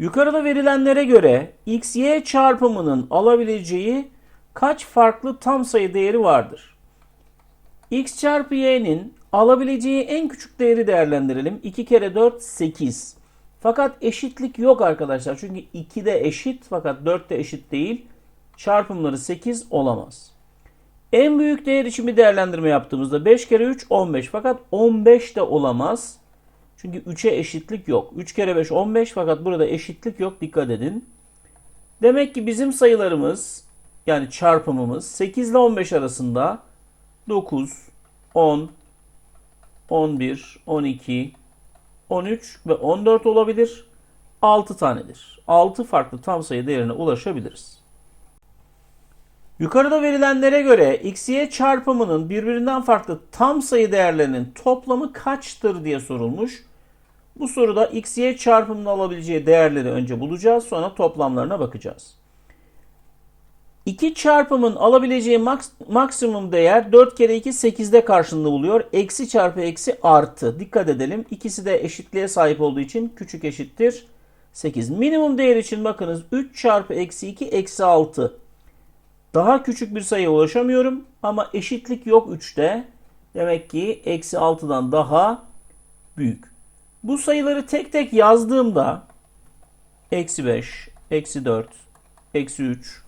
Yukarıda verilenlere göre x, y çarpımının alabileceği kaç farklı tam sayı değeri vardır? x çarpı y'nin alabileceği en küçük değeri değerlendirelim. 2 kere 4 8. Fakat eşitlik yok arkadaşlar. Çünkü 2 de eşit fakat 4 de eşit değil. Çarpımları 8 olamaz. En büyük değer için bir değerlendirme yaptığımızda 5 kere 3 15 fakat 15 de olamaz. Çünkü 3'e eşitlik yok. 3 kere 5 15 fakat burada eşitlik yok. Dikkat edin. Demek ki bizim sayılarımız yani çarpımımız 8 ile 15 arasında 9, 10, 11, 12, 13 ve 14 olabilir. 6 tanedir. 6 farklı tam sayı değerine ulaşabiliriz. Yukarıda verilenlere göre x, y çarpımının birbirinden farklı tam sayı değerlerinin toplamı kaçtır diye sorulmuş. Bu soruda x, y çarpımının alabileceği değerleri önce bulacağız sonra toplamlarına bakacağız. 2 çarpımın alabileceği maks- maksimum değer 4 kere 2 8'de karşılığını buluyor. Eksi çarpı eksi artı. Dikkat edelim. İkisi de eşitliğe sahip olduğu için küçük eşittir 8. Minimum değer için bakınız 3 çarpı eksi 2 eksi 6. Daha küçük bir sayıya ulaşamıyorum ama eşitlik yok 3'te. Demek ki eksi 6'dan daha büyük. Bu sayıları tek tek yazdığımda eksi 5, eksi 4, eksi 3,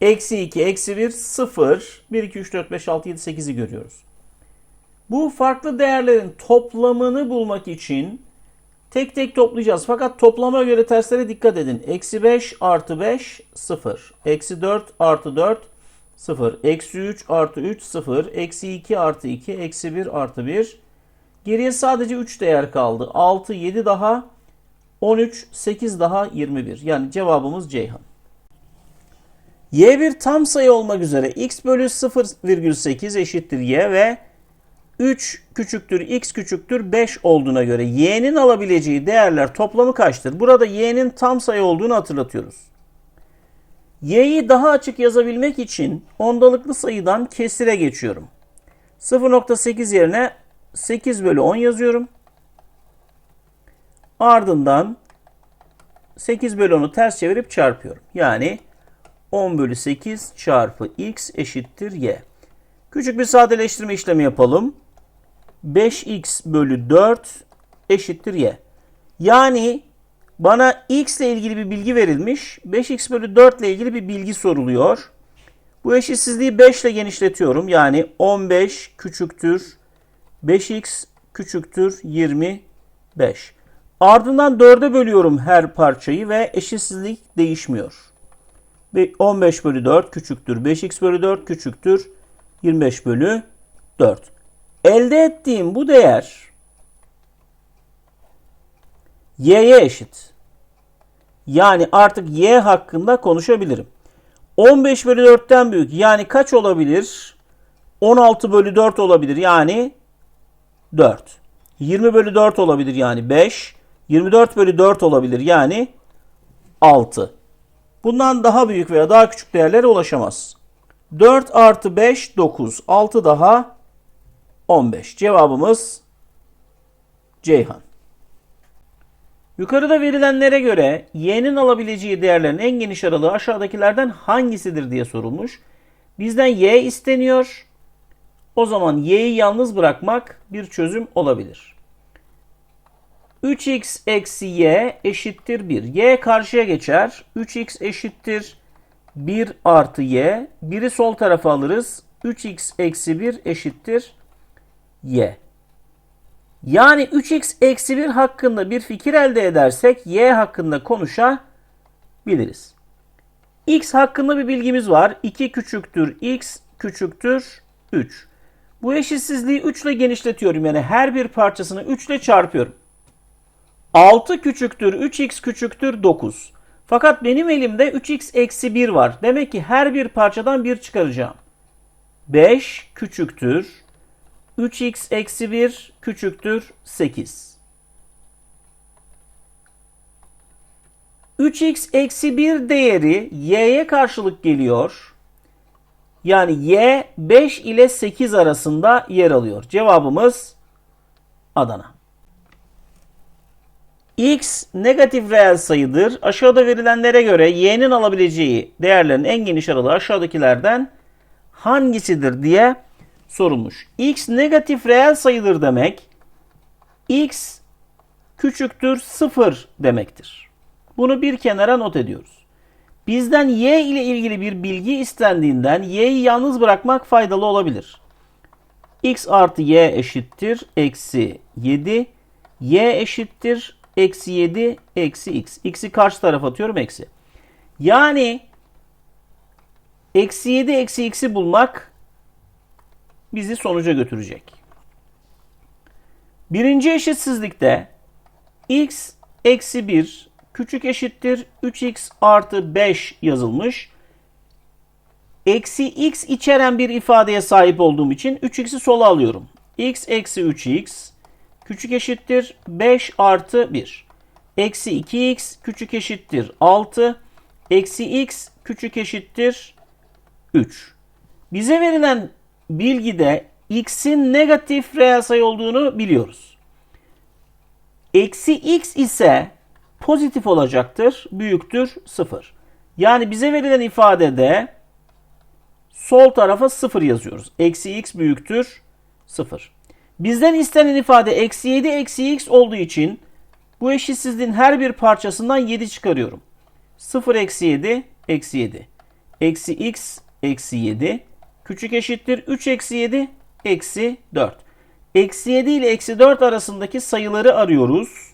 eksi 2, eksi 1, 0, 1, 2, 3, 4, 5, 6, 7, 8'i görüyoruz. Bu farklı değerlerin toplamını bulmak için tek tek toplayacağız. Fakat toplama göre terslere dikkat edin. Eksi 5 artı 5 0. Eksi 4 artı 4 0. Eksi 3 artı 3 0. Eksi 2 artı 2. Eksi 1 artı 1. Geriye sadece 3 değer kaldı. 6, 7 daha 13, 8 daha 21. Yani cevabımız Ceyhan. Y bir tam sayı olmak üzere x bölü 0,8 eşittir y ve 3 küçüktür x küçüktür 5 olduğuna göre y'nin alabileceği değerler toplamı kaçtır? Burada y'nin tam sayı olduğunu hatırlatıyoruz. y'yi daha açık yazabilmek için ondalıklı sayıdan kesire geçiyorum. 0.8 yerine 8 bölü 10 yazıyorum. Ardından 8 bölü 10'u ters çevirip çarpıyorum. Yani 10 bölü 8 çarpı x eşittir y. Küçük bir sadeleştirme işlemi yapalım. 5x bölü 4 eşittir y. Yani bana x ile ilgili bir bilgi verilmiş. 5x bölü 4 ile ilgili bir bilgi soruluyor. Bu eşitsizliği 5 ile genişletiyorum. Yani 15 küçüktür 5x küçüktür 25. Ardından 4'e bölüyorum her parçayı ve eşitsizlik değişmiyor. 15 bölü 4 küçüktür 5x bölü 4 küçüktür 25 bölü 4. Elde ettiğim bu değer y'ye eşit. Yani artık y hakkında konuşabilirim. 15 bölü 4'ten büyük yani kaç olabilir? 16 bölü 4 olabilir yani 4. 20 bölü 4 olabilir yani 5. 24 bölü 4 olabilir yani 6. Bundan daha büyük veya daha küçük değerlere ulaşamaz. 4 artı 5 9. 6 daha 15. Cevabımız Ceyhan. Yukarıda verilenlere göre y'nin alabileceği değerlerin en geniş aralığı aşağıdakilerden hangisidir diye sorulmuş. Bizden y isteniyor. O zaman y'yi yalnız bırakmak bir çözüm olabilir. 3x eksi y eşittir 1. y karşıya geçer. 3x eşittir 1 artı y. 1'i sol tarafa alırız. 3x eksi 1 eşittir y. Yani 3x eksi 1 hakkında bir fikir elde edersek y hakkında konuşabiliriz. x hakkında bir bilgimiz var. 2 küçüktür x küçüktür 3. Bu eşitsizliği 3 ile genişletiyorum. Yani her bir parçasını 3 ile çarpıyorum. 6 küçüktür 3x küçüktür 9. Fakat benim elimde 3x eksi 1 var. Demek ki her bir parçadan 1 çıkaracağım. 5 küçüktür 3x eksi 1 küçüktür 8. 3x eksi 1 değeri y'ye karşılık geliyor. Yani y 5 ile 8 arasında yer alıyor. Cevabımız Adana. x negatif reel sayıdır. Aşağıda verilenlere göre y'nin alabileceği değerlerin en geniş aralığı aşağıdakilerden hangisidir diye sorulmuş. x negatif reel sayıdır demek x küçüktür 0 demektir. Bunu bir kenara not ediyoruz. Bizden y ile ilgili bir bilgi istendiğinden y'yi yalnız bırakmak faydalı olabilir. x artı y eşittir eksi 7. y eşittir eksi 7 eksi x. x'i karşı tarafa atıyorum eksi. Yani eksi 7 eksi x'i bulmak bizi sonuca götürecek. Birinci eşitsizlikte x eksi 1 küçük eşittir 3x artı 5 yazılmış. Eksi x içeren bir ifadeye sahip olduğum için 3x'i sola alıyorum. x eksi 3x küçük eşittir 5 artı 1. Eksi 2x küçük eşittir 6. Eksi x küçük eşittir 3. Bize verilen bilgide x'in negatif reel sayı olduğunu biliyoruz. Eksi x ise pozitif olacaktır. Büyüktür 0. Yani bize verilen ifadede sol tarafa 0 yazıyoruz. Eksi x büyüktür 0. Bizden istenen ifade eksi 7 eksi x olduğu için bu eşitsizliğin her bir parçasından 7 çıkarıyorum. 0 eksi 7 eksi 7. Eksi x eksi 7. Küçük eşittir 3 eksi 7 eksi 4. Eksi 7 ile eksi 4 arasındaki sayıları arıyoruz.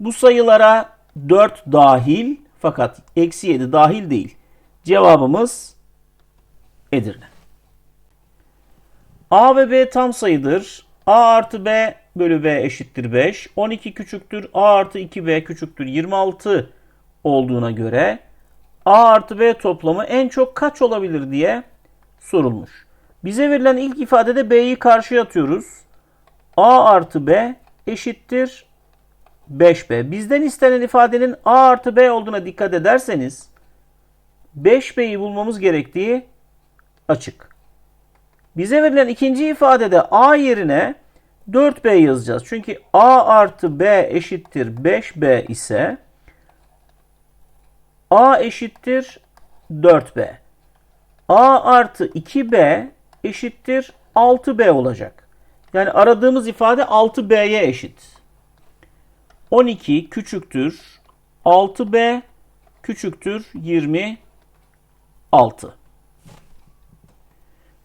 Bu sayılara 4 dahil fakat eksi 7 dahil değil. Cevabımız Edirne. A ve B tam sayıdır. A artı B bölü B eşittir 5. 12 küçüktür. A artı 2B küçüktür. 26 olduğuna göre A artı B toplamı en çok kaç olabilir diye sorulmuş. Bize verilen ilk ifadede B'yi karşıya atıyoruz. A artı B eşittir 5B. Bizden istenen ifadenin A artı B olduğuna dikkat ederseniz 5B'yi bulmamız gerektiği açık. Bize verilen ikinci ifadede A yerine 4B yazacağız. Çünkü A artı B eşittir 5B ise A eşittir 4B. A artı 2B eşittir 6B olacak. Yani aradığımız ifade 6B'ye eşit. 12 küçüktür 6B küçüktür 26.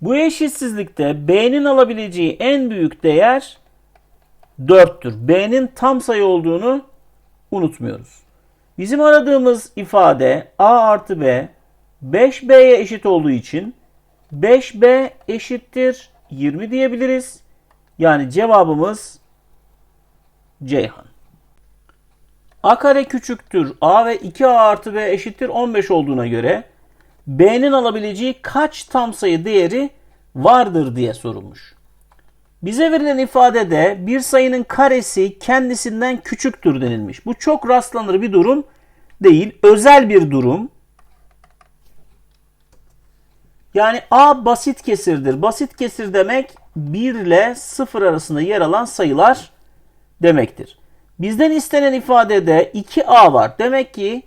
Bu eşitsizlikte B'nin alabileceği en büyük değer 4'tür. B'nin tam sayı olduğunu unutmuyoruz. Bizim aradığımız ifade A artı B 5B'ye eşit olduğu için 5B eşittir 20 diyebiliriz. Yani cevabımız Ceyhan. A kare küçüktür A ve 2A artı B eşittir 15 olduğuna göre B'nin alabileceği kaç tam sayı değeri vardır diye sorulmuş. Bize verilen ifadede bir sayının karesi kendisinden küçüktür denilmiş. Bu çok rastlanır bir durum değil. Özel bir durum. Yani A basit kesirdir. Basit kesir demek 1 ile 0 arasında yer alan sayılar demektir. Bizden istenen ifadede 2A var. Demek ki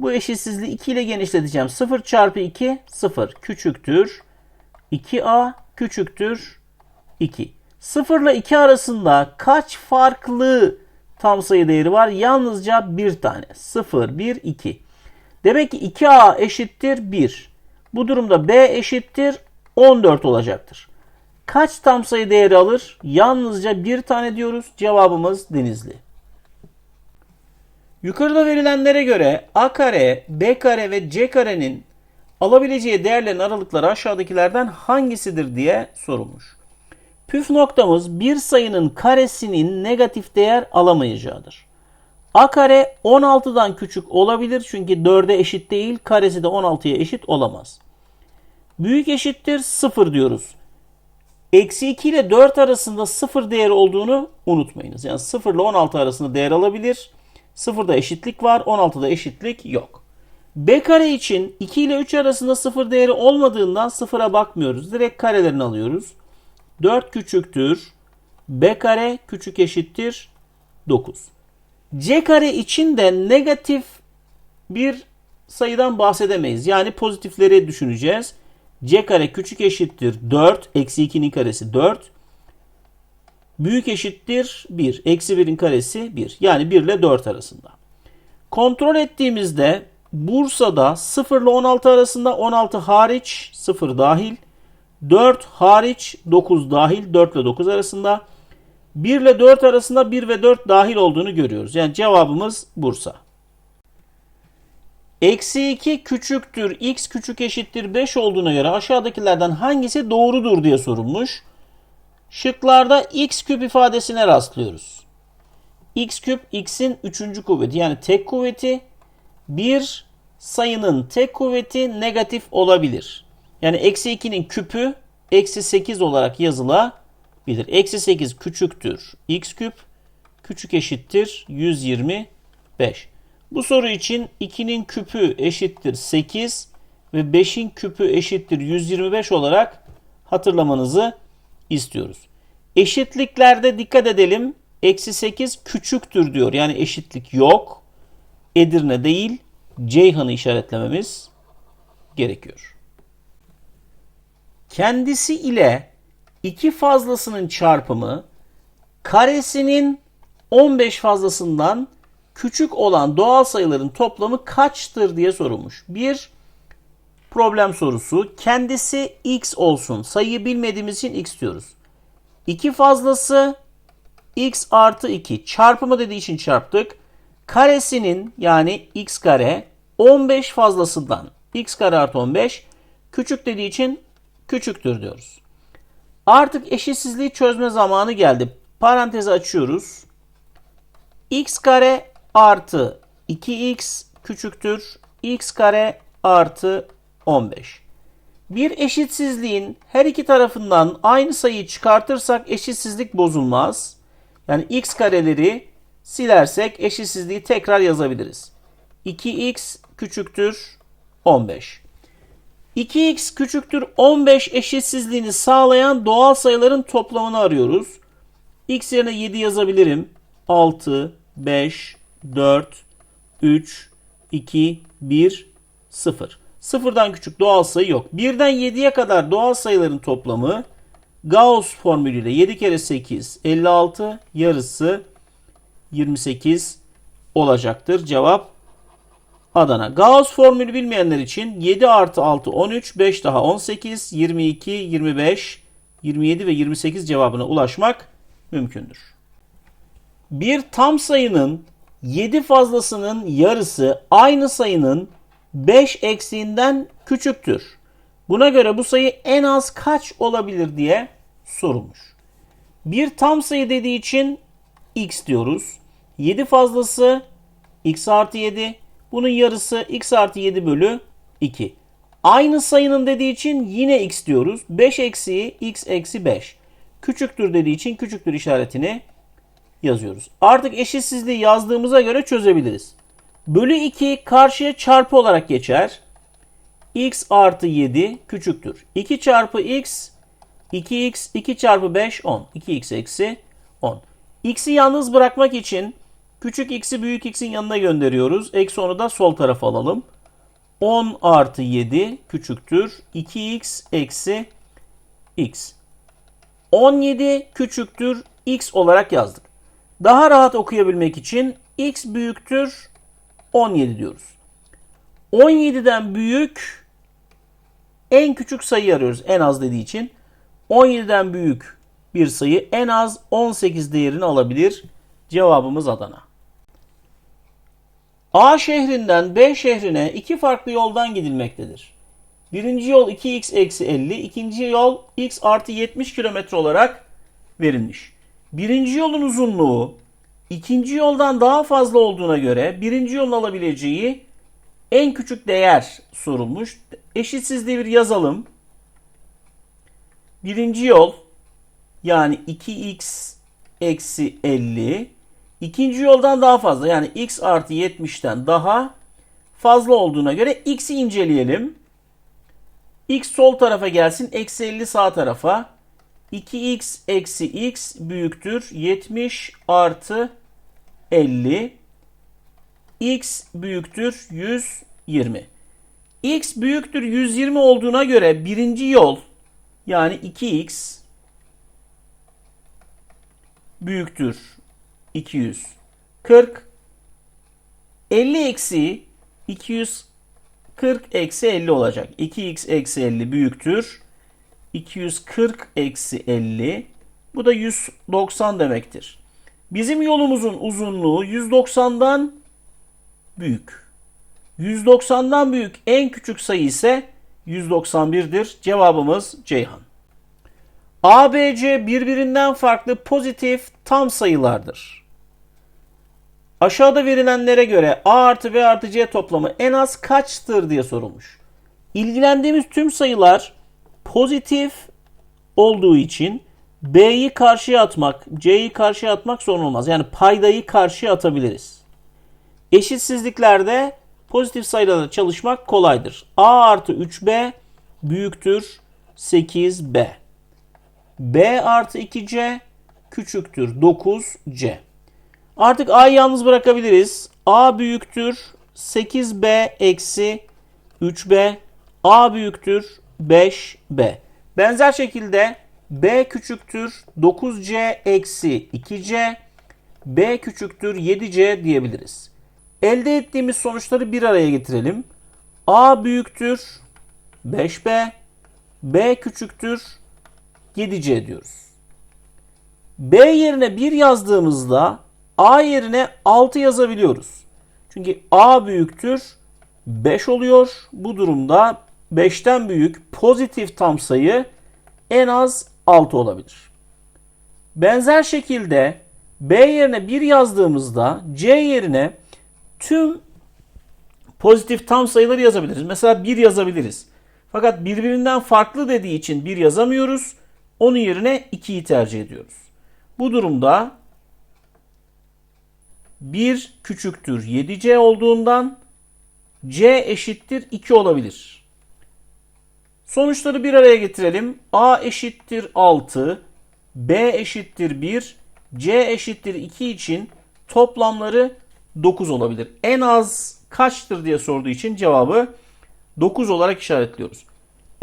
bu eşitsizliği 2 ile genişleteceğim. 0 çarpı 2 0 küçüktür. 2A küçüktür 2. 0 ile 2 arasında kaç farklı tam sayı değeri var? Yalnızca bir tane. 0, 1, 2. Demek ki 2A eşittir 1. Bu durumda B eşittir 14 olacaktır. Kaç tam sayı değeri alır? Yalnızca bir tane diyoruz. Cevabımız Denizli. Yukarıda verilenlere göre A kare, B kare ve C karenin alabileceği değerlerin aralıkları aşağıdakilerden hangisidir diye sorulmuş. Püf noktamız bir sayının karesinin negatif değer alamayacağıdır. A kare 16'dan küçük olabilir çünkü 4'e eşit değil, karesi de 16'ya eşit olamaz. Büyük eşittir 0 diyoruz. Eksi 2 ile 4 arasında 0 değeri olduğunu unutmayınız. Yani 0 ile 16 arasında değer alabilir. 0'da eşitlik var, 16'da eşitlik yok. B kare için 2 ile 3 arasında 0 değeri olmadığından 0'a bakmıyoruz. Direkt karelerini alıyoruz. 4 küçüktür. B kare küçük eşittir 9. C kare için de negatif bir sayıdan bahsedemeyiz. Yani pozitifleri düşüneceğiz. C kare küçük eşittir 4. Eksi 2'nin karesi 4. Büyük eşittir 1. Eksi 1'in karesi 1. Yani 1 ile 4 arasında. Kontrol ettiğimizde Bursa'da 0 ile 16 arasında 16 hariç 0 dahil. 4 hariç 9 dahil 4 ile 9 arasında. 1 ile 4 arasında 1 ve 4 dahil olduğunu görüyoruz. Yani cevabımız Bursa. Eksi 2 küçüktür, x küçük eşittir 5 olduğuna göre aşağıdakilerden hangisi doğrudur diye sorulmuş. Şıklarda x küp ifadesine rastlıyoruz. x küp x'in 3. kuvveti yani tek kuvveti bir sayının tek kuvveti negatif olabilir. Yani eksi 2'nin küpü eksi 8 olarak yazılabilir. Eksi 8 küçüktür x küp küçük eşittir 125. Bu soru için 2'nin küpü eşittir 8 ve 5'in küpü eşittir 125 olarak hatırlamanızı istiyoruz. Eşitliklerde dikkat edelim. Eksi 8 küçüktür diyor. Yani eşitlik yok. Edirne değil Ceyhan'ı işaretlememiz gerekiyor. Kendisi ile iki fazlasının çarpımı karesinin 15 fazlasından küçük olan doğal sayıların toplamı kaçtır diye sorulmuş. Bir problem sorusu. Kendisi x olsun. Sayıyı bilmediğimiz için x diyoruz. İki fazlası x artı 2 çarpımı dediği için çarptık. Karesinin yani x kare 15 fazlasından x kare artı 15 küçük dediği için küçüktür diyoruz. Artık eşitsizliği çözme zamanı geldi. Parantezi açıyoruz. x kare artı 2x küçüktür x kare artı 15. Bir eşitsizliğin her iki tarafından aynı sayıyı çıkartırsak eşitsizlik bozulmaz. Yani x kareleri silersek eşitsizliği tekrar yazabiliriz. 2x küçüktür 15. 2x küçüktür 15 eşitsizliğini sağlayan doğal sayıların toplamını arıyoruz. x yerine 7 yazabilirim. 6, 5, 4, 3, 2, 1, 0. Sıfırdan küçük doğal sayı yok. 1'den 7'ye kadar doğal sayıların toplamı Gauss formülüyle 7 kere 8 56 yarısı 28 olacaktır. Cevap Adana. Gauss formülü bilmeyenler için 7 artı 6 13 5 daha 18 22 25 27 ve 28 cevabına ulaşmak mümkündür. Bir tam sayının 7 fazlasının yarısı aynı sayının 5 eksiğinden küçüktür. Buna göre bu sayı en az kaç olabilir diye sorulmuş. Bir tam sayı dediği için x diyoruz. 7 fazlası x artı 7. Bunun yarısı x artı 7 bölü 2. Aynı sayının dediği için yine x diyoruz. 5 eksiği x eksi 5. Küçüktür dediği için küçüktür işaretini yazıyoruz. Artık eşitsizliği yazdığımıza göre çözebiliriz. Bölü 2 karşıya çarpı olarak geçer. x artı 7 küçüktür. 2 çarpı x 2x 2 çarpı 5 10. 2x eksi 10. x'i yalnız bırakmak için küçük x'i büyük x'in yanına gönderiyoruz. Eksi 10'u da sol tarafa alalım. 10 artı 7 küçüktür. 2x eksi x. 17 küçüktür x olarak yazdık. Daha rahat okuyabilmek için x büyüktür 17 diyoruz. 17'den büyük en küçük sayı arıyoruz en az dediği için. 17'den büyük bir sayı en az 18 değerini alabilir. Cevabımız Adana. A şehrinden B şehrine iki farklı yoldan gidilmektedir. Birinci yol 2x eksi 50, ikinci yol x artı 70 kilometre olarak verilmiş. Birinci yolun uzunluğu ikinci yoldan daha fazla olduğuna göre birinci yolun alabileceği en küçük değer sorulmuş. Eşitsizliği bir yazalım. Birinci yol yani 2x eksi 50 ikinci yoldan daha fazla yani x artı 70'ten daha fazla olduğuna göre x'i inceleyelim. x sol tarafa gelsin eksi 50 sağ tarafa 2x eksi x büyüktür 70 artı 50 x büyüktür 120. x büyüktür 120 olduğuna göre birinci yol yani 2x büyüktür 240 50 eksi 240 eksi 50 olacak. 2x eksi 50 büyüktür. 240 eksi 50 bu da 190 demektir. Bizim yolumuzun uzunluğu 190'dan büyük. 190'dan büyük en küçük sayı ise 191'dir. Cevabımız Ceyhan. A, B, C birbirinden farklı pozitif tam sayılardır. Aşağıda verilenlere göre A artı B artı C toplamı en az kaçtır diye sorulmuş. İlgilendiğimiz tüm sayılar pozitif olduğu için B'yi karşıya atmak, C'yi karşıya atmak sorun olmaz. Yani paydayı karşıya atabiliriz. Eşitsizliklerde pozitif sayılarla çalışmak kolaydır. A artı 3B büyüktür 8B. B artı 2C küçüktür 9C. Artık A'yı yalnız bırakabiliriz. A büyüktür 8B eksi 3B. A büyüktür 5B. Benzer şekilde B küçüktür 9C eksi 2C. B küçüktür 7C diyebiliriz. Elde ettiğimiz sonuçları bir araya getirelim. A büyüktür 5B. B küçüktür 7C diyoruz. B yerine 1 yazdığımızda A yerine 6 yazabiliyoruz. Çünkü A büyüktür 5 oluyor. Bu durumda 5'ten büyük pozitif tam sayı en az 6 olabilir. Benzer şekilde B yerine 1 yazdığımızda C yerine tüm pozitif tam sayıları yazabiliriz. Mesela 1 yazabiliriz. Fakat birbirinden farklı dediği için 1 yazamıyoruz. Onun yerine 2'yi tercih ediyoruz. Bu durumda 1 küçüktür 7C olduğundan C eşittir 2 olabilir. Sonuçları bir araya getirelim. A eşittir 6, B eşittir 1, C eşittir 2 için toplamları 9 olabilir. En az kaçtır diye sorduğu için cevabı 9 olarak işaretliyoruz.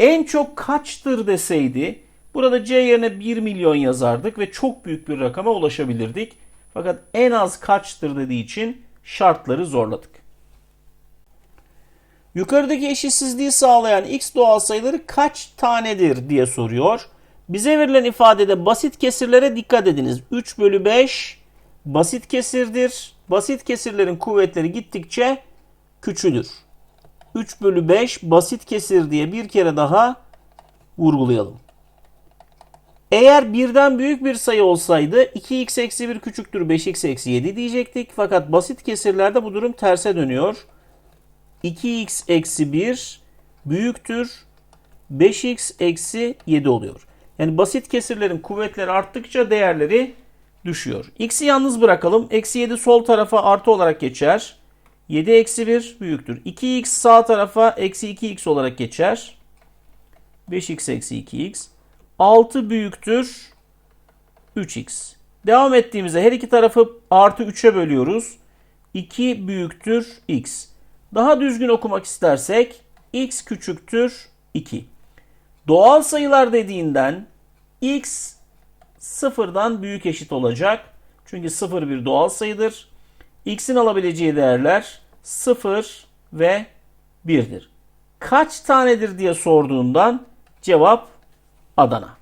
En çok kaçtır deseydi burada C yerine 1 milyon yazardık ve çok büyük bir rakama ulaşabilirdik. Fakat en az kaçtır dediği için şartları zorladık. Yukarıdaki eşitsizliği sağlayan x doğal sayıları kaç tanedir diye soruyor. Bize verilen ifadede basit kesirlere dikkat ediniz. 3 bölü 5 basit kesirdir. Basit kesirlerin kuvvetleri gittikçe küçülür. 3 bölü 5 basit kesir diye bir kere daha vurgulayalım. Eğer birden büyük bir sayı olsaydı 2x eksi 1 küçüktür 5x eksi 7 diyecektik. Fakat basit kesirlerde bu durum terse dönüyor. 2x eksi 1 büyüktür 5x eksi 7 oluyor. Yani basit kesirlerin kuvvetleri arttıkça değerleri düşüyor. X'i yalnız bırakalım. Eksi 7 sol tarafa artı olarak geçer. 7 eksi 1 büyüktür. 2x sağ tarafa eksi 2x olarak geçer. 5x eksi 2x. 6 büyüktür 3x. Devam ettiğimizde her iki tarafı artı 3'e bölüyoruz. 2 büyüktür x. Daha düzgün okumak istersek x küçüktür 2. Doğal sayılar dediğinden x sıfırdan büyük eşit olacak. Çünkü sıfır bir doğal sayıdır. x'in alabileceği değerler 0 ve 1'dir. Kaç tanedir diye sorduğundan cevap Adana.